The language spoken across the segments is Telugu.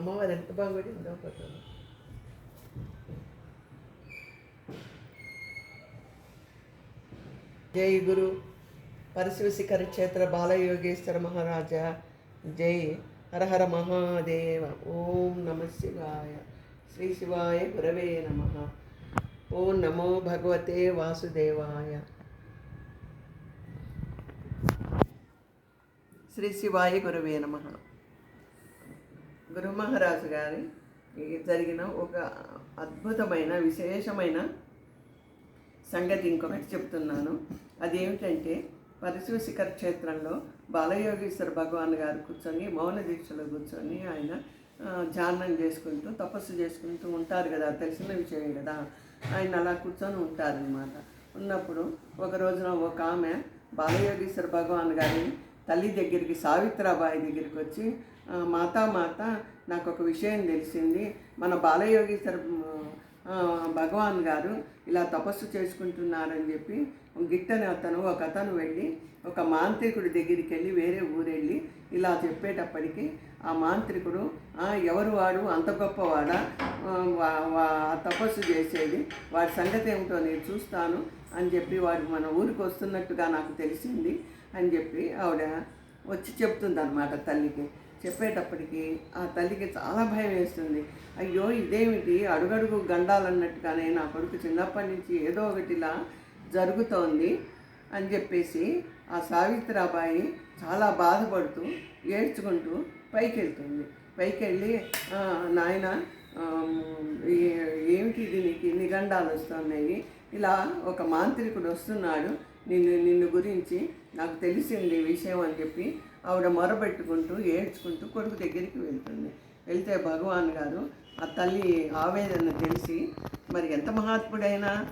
అమ్మవారు ఎంత బాగుపడిందో ఫోటోలో జై గురు. పరశివశిఖర క్షేత్ర బాలయోగేశ్వర మహారాజా. జై హరహర మహాదేవ. ఓం నమ శివాయ. శ్రీ శివాయ గురవే నమ. ఓం నమో భగవతే వాసుదేవాయ. శ్రీ శివాయ గురవే నమ. గురు మహారాజు గారి జరిగిన ఒక అద్భుతమైన విశేషమైన సంగతి ఇంకొకటి చెప్తున్నాను. అదేమిటంటే పరశువ శిఖర క్షేత్రంలో బాలయోగేశ్వర భగవాన్ గారు కూర్చొని మౌన దీక్షలో కూర్చొని ఆయన ధ్యానం చేసుకుంటూ తపస్సు చేసుకుంటూ ఉంటారు కదా తెలిసిన విషయం కదా. ఆయన అలా కూర్చొని ఉంటారనమాట ఉన్నప్పుడు ఒక రోజున ఒక ఆమె బాలయోగేశ్వర భగవాన్ గారిని తల్లి దగ్గరికి సావిత్రాబాయి దగ్గరికి వచ్చి మాతా మాత నాకు ఒక విషయం తెలిసింది. మన బాలయోగేశ్వర భగవాన్ గారు ఇలా తపస్సు చేసుకుంటున్నారని చెప్పి గిట్టని అతను ఒక అతను వెళ్ళి ఒక మాంత్రికుడి దగ్గరికి వెళ్ళి వేరే ఊరెళ్ళి ఇలా చెప్పేటప్పటికి ఆ మాంత్రికుడు ఎవరు వాడు? అంత గొప్పవాడా? తపస్సు చేసేది. వాడి సంగతి ఏమిటో నేను చూస్తాను అని చెప్పి వాడు మన ఊరికి వస్తున్నట్టుగా నాకు తెలిసింది అని చెప్పి ఆవిడ వచ్చి చెప్తుంది తల్లికి. చెప్పేటప్పటికి ఆ తల్లికి చాలా భయం వేస్తుంది. అయ్యో ఇదేమిటి? అడుగడుగు గండాలన్నట్టుగానే నా కొడుకు చిన్నప్పటి నుంచి ఏదో ఒకటిలా జరుగుతోంది అని చెప్పేసి ఆ సావిత్రాబాయి చాలా బాధపడుతూ ఏడ్చుకుంటూ పైకి వెళ్తుంది పైకి వెళ్ళి నాయన ఏమిటి ఇది నీకు? ఇన్ని గండాలు వస్తున్నాయి. ఇలా ఒక మాంత్రికుడు వస్తున్నాడు. నిన్ను నిన్ను గురించి నాకు తెలిసింది విషయం అని చెప్పి ఆవిడ మొరబెట్టుకుంటూ ఏడ్చుకుంటూ కొడుకు దగ్గరికి వెళ్తుంది. వెళ్తే భగవాన్ గారు ఆ తల్లి ఆవేదన తెలిసి మరి ఎంత మహాత్ముడైనా?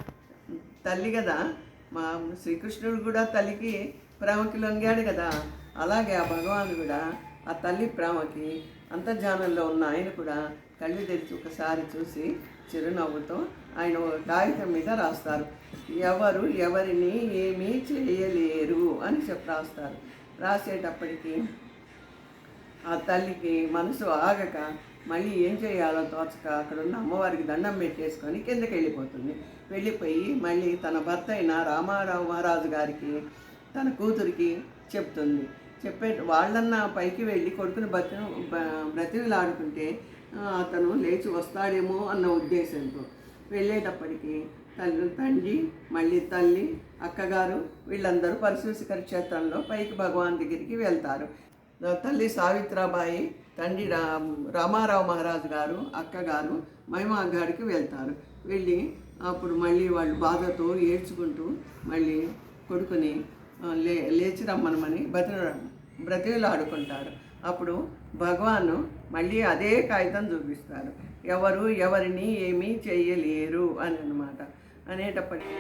తల్లి కదా మా శ్రీకృష్ణుడు కూడా తల్లికి ప్రేమకి లొంగాడు కదా. అలాగే ఆ భగవాన్ కూడా ఆ తల్లి ప్రేమకి అంతర్జానంలో ఉన్న ఆయన కూడా కళ్ళు తెరిచి ఒకసారి చూసి చిరునవ్వుతో ఆయన కాగితం మీద రాస్తారు. ఎవరు ఎవరిని ఏమీ చేయలేరు అని చెప్పి రాస్తారు. రాసేటప్పటికి ఆ తల్లికి మనసు ఆగక మళ్ళీ ఏం చేయాలో తోచక అక్కడ ఉన్న అమ్మవారికి దండం పెట్టేసుకొని కిందకి వెళ్ళిపోతుంది. వెళ్ళిపోయి మళ్ళీ తన భర్త అయిన రామారావు మహారాజు గారికి తన కూతురికి చెప్తుంది. చెప్పే వాళ్ళన్నా పైకి వెళ్ళి కొడుకుని బ్రతి బ్రతిలాడుకుంటే అతను లేచి వస్తాడేమో అన్న ఉద్దేశంతో వెళ్ళేటప్పటికి తల్లి తండ్రి మళ్ళీ తల్లి అక్కగారు వీళ్ళందరూ పరశుశిఖర క్షేత్రంలో పైకి భగవాన్ దగ్గరికి వెళ్తారు. తల్లి సావిత్రాబాయి తండ్రి రా రామారావు మహారాజు గారు అక్కగారు మహిమాగాడికి వెళ్తారు. వెళ్ళి అప్పుడు మళ్ళీ వాళ్ళు బాధతో ఏడ్చుకుంటూ మళ్ళీ కొడుకుని లే లేచి రమ్మనమని బ్రతి బ్రతిలాడుకుంటారు అప్పుడు భగవాను మళ్ళీ అదే కాగితం చూపిస్తారు. ఎవరు ఎవరిని ఏమీ చేయలేరు అని అనమాట అనేటప్పటికీ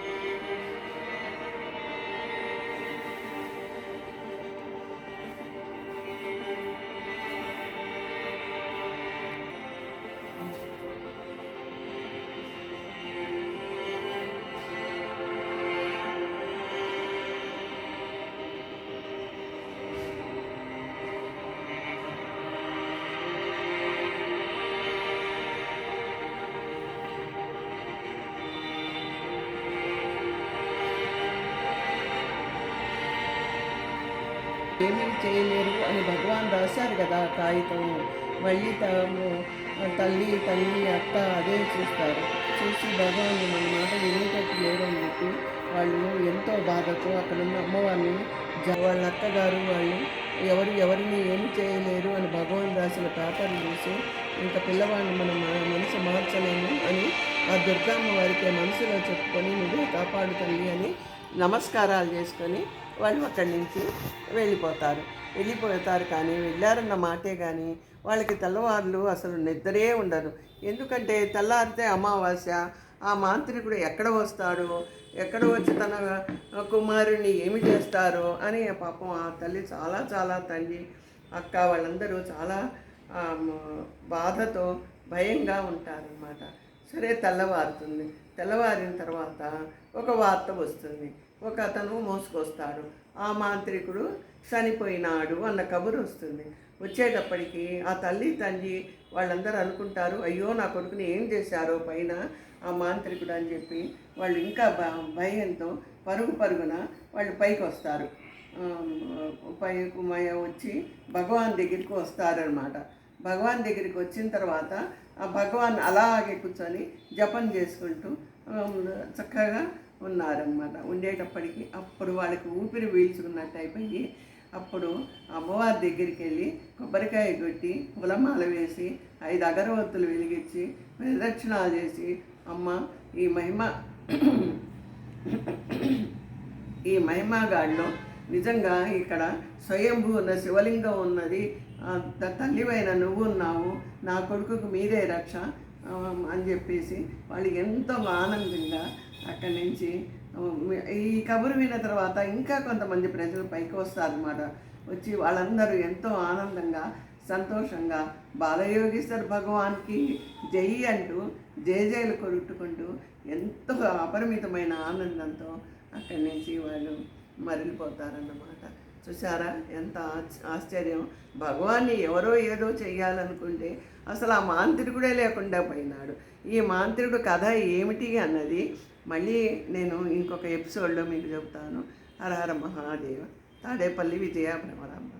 ఏమేమి చేయలేరు అని భగవాన్ రాశారు కదా కాగితం. మళ్ళీ తాము తల్లి తల్లి అత్త అదే చూస్తారు. చూసి భగవాన్ మన మాట వినేటట్టు లేదని చెప్పి వాళ్ళు ఎంతో బాధతో అక్కడ ఉన్న అమ్మవారిని వాళ్ళ అత్తగారు వాళ్ళు ఎవరు ఎవరిని ఏం చేయలేరు అని భగవాన్ రాసిన పేపర్లు చూసి ఇంకా పిల్లవాడిని మనం మన మనసు మార్చలేము అని ఆ దుర్గమ్మ వారికి మనసులో చెప్పుకొని నువ్వే కాపాడు తల్లి అని నమస్కారాలు చేసుకొని వాళ్ళు అక్కడి నుంచి వెళ్ళిపోతారు. వెళ్ళిపోతారు కానీ వెళ్ళారన్న మాటే కానీ వాళ్ళకి తెల్లవారులు అసలు నిద్రే ఉండదు. ఎందుకంటే తెల్లారితే అమావాస్య ఆ మాంత్రికుడు ఎక్కడ వస్తాడు? ఎక్కడ వచ్చి తన కుమారుణ్ణి ఏమి చేస్తారో అని పాపం ఆ తల్లి చాలా చాలా తండ్రి అక్క వాళ్ళందరూ చాలా బాధతో భయంగా ఉంటారనమాట సరే తెల్లవారుతుంది. తెల్లవారిన తర్వాత ఒక వార్త వస్తుంది. ఒక అతను మోసుకొస్తాడు. ఆ మాంత్రికుడు చనిపోయినాడు అన్న కబురు వస్తుంది. వచ్చేటప్పటికి ఆ తల్లి తండ్రి వాళ్ళందరూ అనుకుంటారు అయ్యో నా కొడుకుని ఏం చేశారో పైన ఆ మాంత్రికుడు అని చెప్పి వాళ్ళు ఇంకా భ- భయంతో పరుగు పరుగున వాళ్ళు పైకి వస్తారు. ఆ, పైకి వచ్చి భగవాన్ దగ్గరికి వస్తారనమాట భగవాన్ దగ్గరికి వచ్చిన తర్వాత ఆ భగవాన్ అలాగే కూర్చొని జపం చేసుకుంటూ చక్కగా ఉన్నారనమాట ఉండేటప్పటికి అప్పుడు వాళ్ళకి ఊపిరి పీల్చుకున్నట్టు అయిపోయి అప్పుడు అమ్మవారి దగ్గరికి వెళ్ళి కొబ్బరికాయ కొట్టి పులమాల వేసి ఐదు అగరవత్తులు వెలిగించి ప్రదక్షిణాలు చేసి అమ్మ ఈ మహిమ ఈ మహిమాగాడిలో నిజంగా ఇక్కడ స్వయంభూ ఉన్న శివలింగం ఉన్నది. తల్లివైన నువ్వు ఉన్నావు. నా కొడుకుకు మీరే రక్ష అని చెప్పేసి వాళ్ళు ఎంతో ఆనందంగా అక్కడి నుంచి ఈ కబురు విన్న తర్వాత ఇంకా కొంతమంది ప్రజలు పైకి వస్తారన్నమాట. వచ్చి వాళ్ళందరూ ఎంతో ఆనందంగా సంతోషంగా బాలయోగేశ్వర్ భగవాన్కి జై అంటూ జయ జయలు కొరుట్టుకుంటూ ఎంతో అపరిమితమైన ఆనందంతో అక్కడి నుంచి వాళ్ళు మరలిపోతారన్నమాట చూసారా ఎంత ఆశ్చర్యం. భగవాన్ని ఎవరో ఏదో చేయాలనుకుంటే అసలు ఆ మాంత్రికుడే లేకుండా పోయినాడు. ఈ మాంత్రికుడు కథ ఏమిటి అన్నది మళ్ళీ నేను ఇంకొక ఎపిసోడ్లో మీకు చెప్తాను హరహర మహాదేవ. తాడేపల్లి విజయ భ్రమరాంబ.